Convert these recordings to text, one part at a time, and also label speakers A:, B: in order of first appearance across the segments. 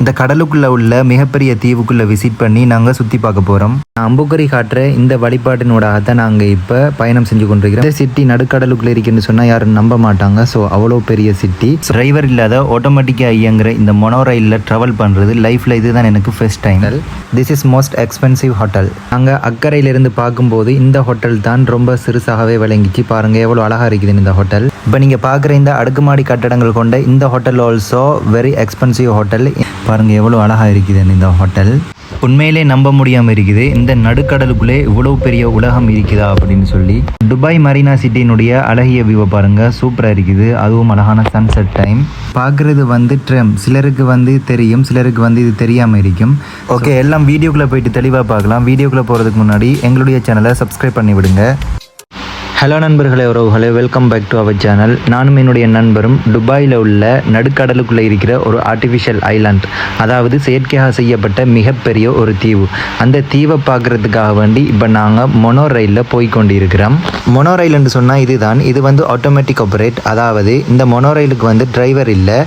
A: இந்த கடலுக்குள்ள உள்ள மிகப்பெரிய தீவுக்குள்ள விசிட் பண்ணி நாங்கள் சுற்றி பார்க்க போகிறோம் அம்புக்கரி காட்டுற இந்த வழிபாட்டினோடாக நாங்கள் இப்போ பயணம் செஞ்சு கொண்டிருக்கிறோம். இந்த சிட்டி நடுக்கடலுக்குள்ள இருக்குன்னு சொன்னால் யாரும் நம்ப மாட்டாங்க. ஸோ அவ்வளோ பெரிய சிட்டி டிரைவர் இல்லாத ஆட்டோமேட்டிக்காக இயங்குற இந்த மொனோ ரயிலில் ட்ராவல் பண்ணுறது லைஃப்பில் இதுதான் எனக்கு first time this is most expensive hotel நாங்கள் அக்கறையிலிருந்து பார்க்கும்போது இந்த ஹோட்டல் தான் ரொம்ப சிறுசாகவே விளங்கிச்சு. பாருங்கள் எவ்வளோ அழகாக இருக்குது இந்த ஹோட்டல் இப்போ நீங்கள் பார்க்குற இந்த அடுக்குமாடி கட்டடங்கள் கொண்ட இந்த hotel also very expensive hotel பாருங்கள் எவ்வளோ அழகாக இருக்குது இந்த ஹோட்டல் உண்மையிலே நம்ப முடியாமல் இருக்குது. இந்த நடுக்கடலுக்குள்ளே இவ்வளோ பெரிய உலகம் இருக்குதா அப்படின்னு சொல்லி. துபாய் மரீனா சிட்டியினுடைய அழகிய வியூவை பாருங்கள் சூப்பராக இருக்குது. அதுவும் அழகான சன்செட் டைம் பார்க்குறது வந்து ட்ரெம் சிலருக்கு வந்து தெரியும். சிலருக்கு வந்து இது தெரியாமல் இருக்கும். ஓகே எல்லாம் வீடியோக்குள்ளே போயிட்டு தெளிவாக பார்க்கலாம். வீடியோக்குள்ளே போகிறதுக்கு முன்னாடி எங்களுடைய சேனலை சப்ஸ்கிரைப் பண்ணி விடுங்க ஹலோ நண்பர்களே உறவுகளே welcome back to our channel நானும் என்னுடைய நண்பரும் துபாயில் உள்ள நடுக்கடலுக்குள்ளே இருக்கிற ஒரு ஆர்டிஃபிஷியல் ஐலாண்ட் அதாவது செயற்கையாக செய்யப்பட்ட மிகப்பெரிய ஒரு தீவு. அந்த தீவை பார்க்குறதுக்காக வேண்டி இப்போ நாங்கள் மொனோ ரயிலில் போய் கொண்டிருக்கிறோம் மொனோ ரயில்னு சொன்னால் இதுதான். இது வந்து ஆட்டோமேட்டிக் ஆப்ரேட் அதாவது இந்த மொனோ ரயிலுக்கு வந்து டிரைவர் இல்லை.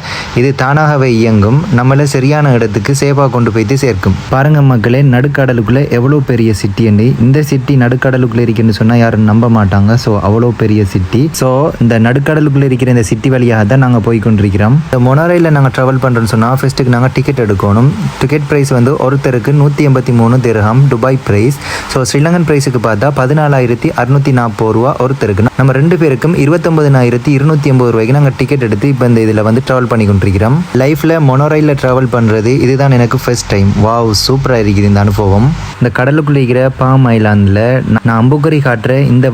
A: இது தானாகவே இயங்கும். நம்மளை சரியான இடத்துக்கு சேஃபாக கொண்டு போய்த்து சேர்க்கும். பாருங்கள் மக்களே நடுக்கடலுக்குள்ளே எவ்வளோ பெரிய சிட்டி இந்த சிட்டி நடுக்கடலுக்குள்ளே இருக்குன்னு சொன்னால் யாரும் நம்ப மாட்டாங்க. ஸோ அவ்வளோ பெரிய சிட்டி ஸோ இந்த நடுக்கடலுக்குள்ளே இருக்கிற இந்த சிட்டி வழியாக தான் நாங்கள் போய் கொண்டிருக்கிறோம் இந்த மொனரையில் நாங்கள் ட்ராவல் பண்ணுறோன்னு சொன்னால் ஃபஸ்ட்டுக்கு நாங்கள் டிக்கெட் எடுக்கணும். டிக்கெட் ப்ரைஸ் வந்து ஒருத்தருக்கு நூற்றி எண்பத்தி மூணு dirham Dubai price so Sri Lankan ப்ரைஸுக்கு பார்த்தா பதினாலாயிரத்தி அறுநூற்றி நாற்பது ரூபா ஒருத்தருக்கு. நம்ம ரெண்டு பேருக்கும் இருபத்தொம்பதினாயிரத்தி இருநூற்றி ஐம்பது ரூபாய்க்கு நாங்கள் டிக்கெட் எடுத்து இப்போ இந்த இதில் வந்து ட்ராவல் பண்ணி கொண்டிருக்கிறோம் லைஃப்பில் மொனோரையில் ட்ராவல் பண்ணுறது இதுதான் எனக்கு ஃபர்ஸ்ட் டைம் வாவ் சூப்பராக இருக்குது இந்த அனுபவம். இந்த கடலுக்குள்ள இருக்கிற பாம் ஐலாண்டில் நான் அம்புக்கரி காட்டுற இந்த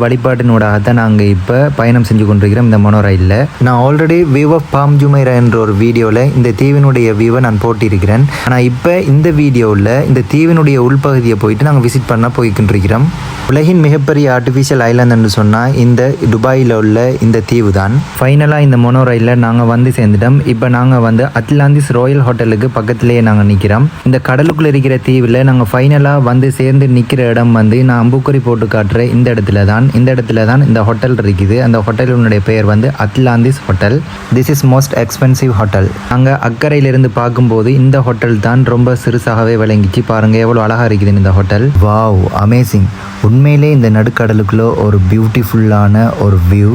A: வழிபாட்டினோடாக தான் நாங்கள் இப்போ பயணம் செஞ்சு கொண்டிருக்கிறோம். இந்த மொனோ ரயிலில் நான் already view of palm Jumeirah என்ற ஒரு வீடியோவில் இந்த தீவினுடைய வியூவை நான் போட்டிருக்கிறேன். ஆனால் இப்போ இந்த வீடியோவில் இந்த தீவினுடைய உள்பகுதியை போயிட்டு நாங்கள் விசிட் பண்ண போய்கின்றிருக்கிறோம் உலகின் மிகப்பெரிய ஆர்டிஃபிஷியல் ஐலாண்டுன்னு சொன்னால் இந்த துபாயில் உள்ள இந்த தீவு தான். ஃபைனலாக இந்த மொனோ ரயிலில் நாங்கள் வந்து சேர்ந்துட்டோம். இப்போ நாங்கள் வந்து அட்லாந்திஸ் ராயல் ஹோட்டலுக்கு பக்கத்துலேயே நாங்கள் நிற்கிறோம் இந்த கடலுக்குள்ளே இருக்கிற தீவில் நாங்கள் ஃபைனலாக வந்து சேர்ந்து நிற்கிற இடம் வந்து நான் அம்புக்குறி போட்டு காட்டுற இந்த இடத்துல தான். இந்த இடத்துல தான் இந்த ஹோட்டல் இருக்குது. அந்த ஹோட்டலினுடைய பெயர் வந்து Atlantis hotel this is most expensive hotel அங்கே அக்கறையிலிருந்து பார்க்கும்போது இந்த ஹோட்டல் தான் ரொம்ப சிறுசாகவே விளங்கிச்சு. பாருங்கள் எவ்வளோ அழகாக இருக்குது இந்த ஹோட்டல் வாவ் அமேசிங் உண்மையிலே இந்த நடுக்கடலுக்குள்ள ஒரு பியூட்டிஃபுல்லான ஒரு வியூ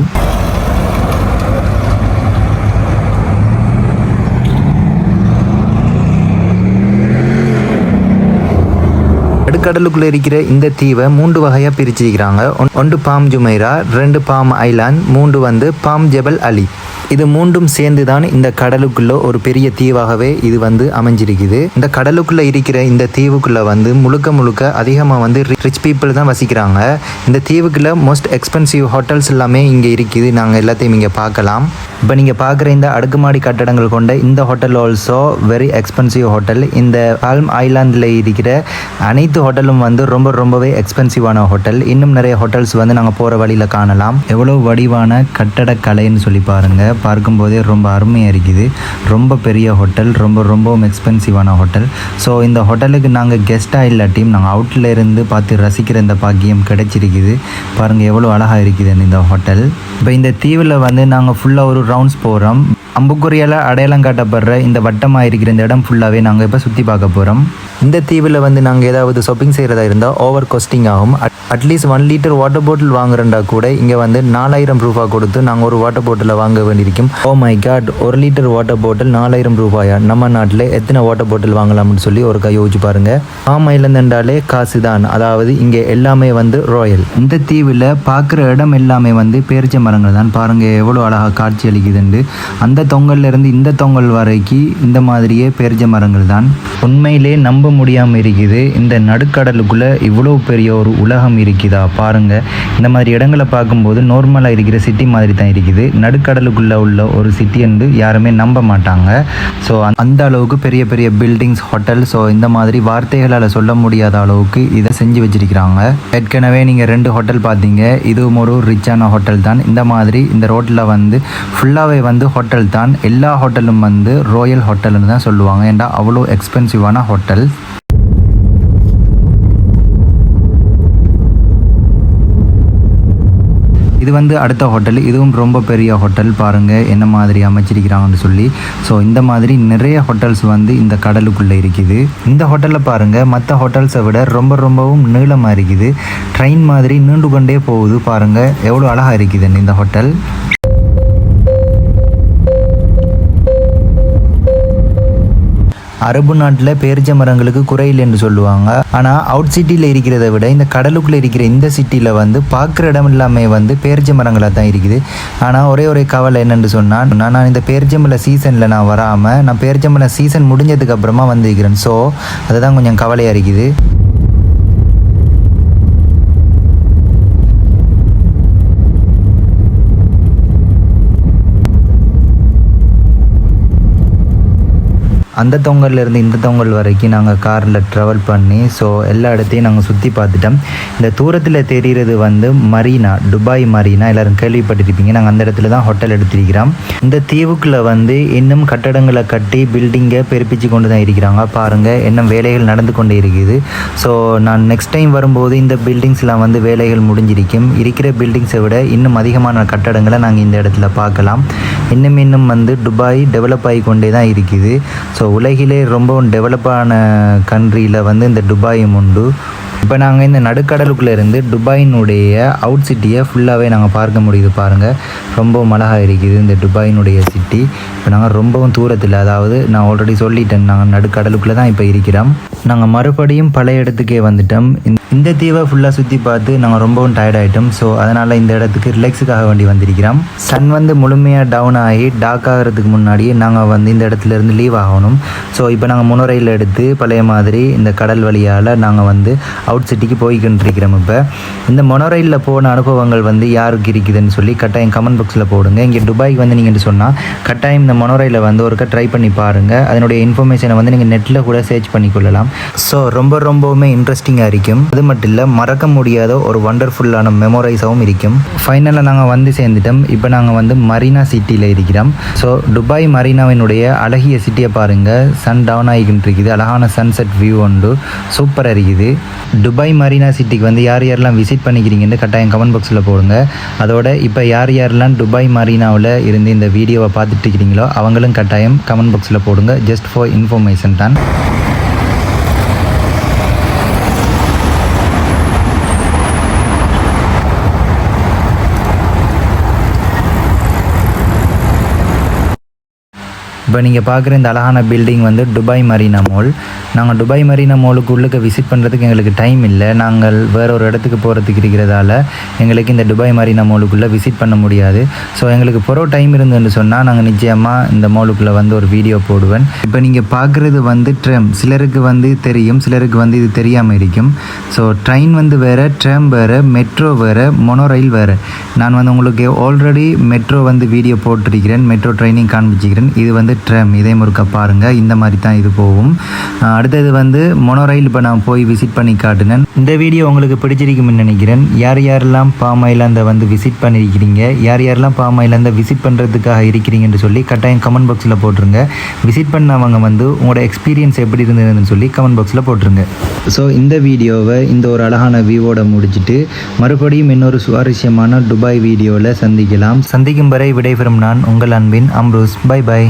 A: நடுக்கடலுக்குள்ள இருக்கிற இந்த தீவை மூன்று வகையாக பிரிச்சிருக்கிறாங்க ஒன்- ஒன்று பாம் ஜுமைரா ரெண்டு பாம் ஐலாண்ட் மூன்று வந்து பாம் ஜெபல் அலி. இது மூன்றும் சேர்ந்து தான் இந்த கடலுக்குள்ள ஒரு பெரிய தீவாகவே இது வந்து அமைஞ்சிருக்குது. இந்த கடலுக்குள்ள இருக்கிற இந்த தீவுக்குள்ள வந்து முழுக்க முழுக்க அதிகமாக வந்து ரிச் பீப்புள் தான் வசிக்கிறாங்க. இந்த தீவுக்குள்ள மோஸ்ட் எக்ஸ்பென்சிவ் ஹோட்டல்ஸ் எல்லாமே இங்கே இருக்குது. நாங்கள் எல்லாத்தையும் இங்கே பார்க்கலாம். இப்போ நீங்கள் பார்க்குற இந்த அடுக்குமாடி கட்டடங்கள் கொண்ட இந்த hotel also very expensive hotel இந்த பால்ம் ஐலாண்டில் இருக்கிற அனைத்து ஹோட்டலும் வந்து ரொம்ப ரொம்பவே எக்ஸ்பென்சிவான ஹோட்டல் இன்னும் நிறைய ஹோட்டல்ஸ் வந்து நாங்கள் போகிற வழியில் காணலாம். எவ்வளோ வடிவான கட்டடக்கலைன்னு சொல்லி பாருங்கள் பார்க்கும்போதே ரொம்ப அருமையாக இருக்குது. ரொம்ப பெரிய ஹோட்டல் ரொம்ப ரொம்பவும் எக்ஸ்பென்சிவான ஹோட்டல் ஸோ இந்த ஹோட்டலுக்கு நாங்கள் கெஸ்ட்டாக இல்லாட்டியும் நாங்கள் அவுட்டில் இருந்து பார்த்து ரசிக்கிற இந்த பாக்கியம் கிடைச்சிருக்குது. பாருங்கள் எவ்வளோ அழகாக இருக்குதுன்னு இந்த ஹோட்டல் இப்போ இந்த தீவில் வந்து நாங்கள் ஃபுல்லாக ஒரு ரவுண்ட்ஸ் போகிறோம் அம்புக்குறியால் அடையாளம் காட்டப்படுற இந்த வட்டமாக இருக்கிற இந்த இடம் ஃபுல்லாகவே நாங்கள் இப்போ சுற்றி பார்க்க போகிறோம் இந்த தீவில் வந்து நாங்கள் ஏதாவது ஷாப்பிங் செய்கிறதா இருந்தால் ஓவர் காஸ்டிங் ஆகும். At least one litre water bottle வாங்குறண்டா கூட இங்கே வந்து நாலாயிரம் ரூபாய் கொடுத்து நாங்கள் ஒரு வாட்டர் பாட்டிலை வாங்க வேண்டியிருக்கும். ஓ மை காட் ஒரு லிட்டர் வாட்டர் பாட்டில் நாலாயிரம் ரூபாயா? நம்ம நாட்டில் எத்தனை வாட்டர் பாட்டில் வாங்கலாம்னு சொல்லி ஒரு கை யோசிச்சு பாருங்கள் பாம் ஐலந்துன்றாலே காசு தான் அதாவது இங்கே எல்லாமே வந்து ராயல் இந்த தீவில் பார்க்குற இடம் எல்லாமே வந்து பேரிச்ச மரங்கள் தான். பாருங்கள் எவ்வளோ அழகாக காட்சி அளிக்குதுண்டு. அந்த தொங்கல்லேருந்து இந்த தொங்கல் வரைக்கும் இந்த மாதிரியே பேரிச்ச மரங்கள் தான். உண்மையிலே நம்ப முடியாமல் இருக்குது. இந்த நடுக்கடலுக்குள்ளே இவ்வளோ பெரிய ஒரு உலகம் இருக்குதா? பாருங்கள் இந்த மாதிரி இடங்களை பார்க்கும்போது நார்மலாக இருக்கிற சிட்டி மாதிரி தான் இருக்குது. நடுக்கடலுக்குள்ளே உள்ள ஒரு சிட்டி என்று யாருமே நம்ப மாட்டாங்க. ஸோ அந்த அளவுக்கு பெரிய பெரிய பில்டிங்ஸ் ஹோட்டல் ஸோ இந்த மாதிரி வார்த்தைகளால் சொல்ல முடியாத அளவுக்கு இதை செஞ்சு வச்சிருக்கிறாங்க. ஏற்கனவே நீங்கள் ரெண்டு ஹோட்டல் பார்த்தீங்க. இதுவும் ஒரு ரிச்சான ஹோட்டல் தான். இந்த மாதிரி இந்த ரோட்டில் வந்து ஃபுல்லாகவே வந்து ஹோட்டல் தான். எல்லா ஹோட்டலும் வந்து ரோயல் ஹோட்டல்னு தான் சொல்லுவாங்க. ஏன்டா அவ்வளோ எக்ஸ்பென்சிவான ஹோட்டல் இது வந்து அடுத்த ஹோட்டல் இதுவும் ரொம்ப பெரிய ஹோட்டல் பாருங்கள் என்ன மாதிரி அமைச்சிருக்கிறாங்கன்னு சொல்லி. ஸோ இந்த மாதிரி நிறைய ஹோட்டல்ஸ் வந்து இந்த கடலுக்குள்ளே இருக்குது. இந்த ஹோட்டலில் பாருங்கள் மற்ற ஹோட்டல்ஸை விட ரொம்ப ரொம்பவும் நீளமாக இருக்குது. ட்ரெயின் மாதிரி நீண்டு கொண்டே போகுது. பாருங்கள் எவ்வளோ அழகாக இருக்குதுன்னு இந்த ஹோட்டல் அரபு நாட்டில் பேரிச்ச மரங்களுக்கு குறையில் என்று சொல்லுவாங்க. ஆனால் அவுட் சிட்டியில் இருக்கிறத விட இந்த கடலுக்குள்ளே இருக்கிற இந்த சிட்டியில் வந்து பார்க்குற இடம் எல்லாமே வந்து பேரிச்ச மரங்களாக தான் இருக்குது. ஆனால் ஒரே ஒரே கவலை என்னென்னு சொன்னால் நான் நான் இந்த பேரிச்சம்பழ சீசனில் நான் வராமல் நான் பேரிச்சம்பழ சீசன் முடிஞ்சதுக்கு அப்புறமா வந்திருக்கிறேன். ஸோ அதுதான் கொஞ்சம் கவலையாக இருக்குது. அந்த தொங்கல்லேருந்து இந்த தொங்கல் வரைக்கும் நாங்கள் காரில் ட்ராவல் பண்ணி ஸோ எல்லா இடத்தையும் நாங்கள் சுற்றி பார்த்துட்டோம். இந்த தூரத்தில் தெரிகிறது வந்து மரீனா துபாய் மரீனா. எல்லோரும் கேள்விப்பட்டிருப்பீங்க. நாங்கள் அந்த இடத்துல தான் ஹோட்டல் எடுத்திருக்கிறோம். இந்த தீவுக்குள்ளே வந்து இன்னும் கட்டடங்களை கட்டி பில்டிங்கை பெருப்பிச்சு கொண்டு தான் இருக்கிறாங்க. பாருங்கள் இன்னும் வேலைகள் நடந்து கொண்டே இருக்குது. ஸோ நான் நெக்ஸ்ட் டைம் வரும்போது இந்த பில்டிங்ஸ்லாம் வந்து வேலைகள் முடிஞ்சிருக்கும். இருக்கிற பில்டிங்ஸை விட இன்னும் அதிகமான கட்டடங்களை நாங்கள் இந்த இடத்துல பார்க்கலாம். இன்னும் இன்னும் வந்து துபாய் டெவலப் ஆகி கொண்டே தான் இருக்குது. ஸோ உலகிலே ரொம்பவும் டெவலப்பான கண்ட்ரியில் வந்து இந்த துபாயும் உண்டு. இப்போ நாங்கள் இந்த நடுக்கடலுக்குள்ளே இருந்து துபாயினுடைய அவுட் சிட்டியை ஃபுல்லாகவே நாங்கள் பார்க்க முடியுது பாருங்கள் ரொம்பவும் அழகாக இருக்குது இந்த துபாயினுடைய சிட்டி இப்போ நாங்கள் ரொம்பவும் தூரத்தில் அதாவது நான் ஆல்ரெடி சொல்லிட்டேன் நாங்கள் நடுக்கடலுக்குள்ளே தான் இப்போ இருக்கிறோம். நாங்கள் மறுபடியும் பழைய இடத்துக்கே வந்துட்டோம். இந்த- தீவை ஃபுல்லாக சுற்றி பார்த்து நாங்கள் ரொம்பவும் டயர்ட் ஆகிட்டோம் ஸோ அதனால் இந்த இடத்துக்கு ரிலாக்ஸுக்காக வேண்டி வந்திருக்கிறோம். சன் வந்து முழுமையாக டவுன் ஆகி டாக் ஆகிறதுக்கு முன்னாடியே நாங்கள் வந்து இந்த இடத்துல இருந்து லீவ் ஆகணும். ஸோ இப்போ நாங்கள் முன்னுரையில் எடுத்து பழைய மாதிரி இந்த கடல் வழியால் நாங்கள் வந்து அவுட் சிட்டிக்கு போய்கிட்டு இருக்கிறோம் இப்போ. இந்த மொனரையில் போன அனுபவங்கள் வந்து யாருக்கு இருக்குதுன்னு சொல்லி கட்டாயம் கமெண்ட் பாக்ஸில் போடுங்க. இங்கே துபாய்க்கு வந்து நீங்கள் சொன்னால் கட்டாயம் இந்த மொனரையில் வந்து ஒருக்கா ட்ரை பண்ணி பாருங்கள் அதனுடைய இன்ஃபர்மேஷனை வந்து நீங்கள் நெட்டில் கூட சர்ச் பண்ணி கொள்ளலாம். ஸோ ரொம்ப ரொம்பவுமே இன்ட்ரெஸ்டிங்காக இருக்கும். அது மட்டும் இல்லை மறக்க முடியாத ஒரு வண்டர்ஃபுல்லான மெமோரைஸாகவும் இருக்கும். ஃபைனலாக நாங்கள் வந்து சேர்ந்துட்டோம். இப்போ நாங்கள் வந்து மரீனா சிட்டியில் இருக்கிறோம். ஸோ துபாய் மரீனாவினுடைய அழகிய சிட்டியை பாருங்கள் சன் டவுன் ஆகிக்கிட்டு இருக்குது அழகான சன்செட் வியூ உண்டு. சூப்பராக இருக்குது. துபாய் மரீனா சிட்டிக்கு வந்து யார் யாரெல்லாம் விசிட் பண்ணிக்கிறீங்கன்னு கட்டாயம் கமெண்ட் பாக்ஸில் போடுங்க. அதோட இப்போ யார் யாரெல்லாம் துபாய் மரீனாவில் இருந்து இந்த வீடியோவை பார்த்துட்டு இருக்கிறீங்களோ அவங்களும் கட்டாயம் கமெண்ட் பாக்ஸில் போடுங்க. ஜஸ்ட் ஃபார் இன்ஃபர்மேஷன் தான். இப்போ நீங்கள் பார்க்குற இந்த அழகான பில்டிங் வந்து துபாய் மரீனா மால் நாங்கள் துபாய் மரீனா மாலுக்கு உள்ளுக்கு விசிட் பண்ணுறதுக்கு எங்களுக்கு டைம் இல்லை. நாங்கள் வேற ஒரு இடத்துக்கு போகிறதுக்கு இருக்கிறதால எங்களுக்கு இந்த துபாய் மரீனா மாலுக்குள்ளே விசிட் பண்ண முடியாது. ஸோ எங்களுக்கு பொறோ டைம் இருந்துன்னு சொன்னால் நாங்கள் நிச்சயமாக இந்த மாலுக்குள்ளே வந்து ஒரு வீடியோ போடுவேன். இப்போ நீங்கள் பார்க்குறது வந்து ட்ரெம் சிலருக்கு வந்து தெரியும் சிலருக்கு வந்து இது தெரியாமல் இருக்கும். ஸோ ட்ரெயின் வந்து வேறு ட்ரெம் வேறு மெட்ரோ வேறு மொனோ ரயில் வேறு. நான் வந்து உங்களுக்கு ஆல்ரெடி மெட்ரோ வந்து வீடியோ போட்டிருக்கிறேன் மெட்ரோ ட்ரைனிங் காண்பிச்சிக்கிறேன். இது வந்து ட்ரெம் இதே முறுக்க பாருங்கள் இந்த மாதிரி தான் இது போகும். அடுத்தது வந்து மொனோரயில் இப்போ நான் போய் விசிட் பண்ணி காட்டினேன். இந்த வீடியோ உங்களுக்கு பிடிச்சிருக்கும்னு நினைக்கிறேன். யார் யாரெல்லாம் பாம் ஐலாந்தை வந்து விசிட் பண்ணியிருக்கிறீங்க யார் யாரெல்லாம் பாம் ஐலாந்தை விசிட் பண்ணுறதுக்காக இருக்கிறீங்கன்னு சொல்லி கட்டாயம் கமெண்ட் பாக்ஸில் போட்டுருங்க. விசிட் பண்ணவங்க வந்து உங்களோட எக்ஸ்பீரியன்ஸ் எப்படி இருந்ததுன்னு சொல்லி கமெண்ட் பாக்ஸில் போட்டுருங்க. ஸோ இந்த வீடியோவை இந்த ஒரு அழகான வியூவோட முடிச்சுட்டு மறுபடியும் இன்னொரு சுவாரஸ்யமான துபாய் வீடியோவில் சந்திக்கலாம். சந்திக்கும் வரை விடைபெறும் நான் உங்கள் அன்பின் அம்ரூஸ். By by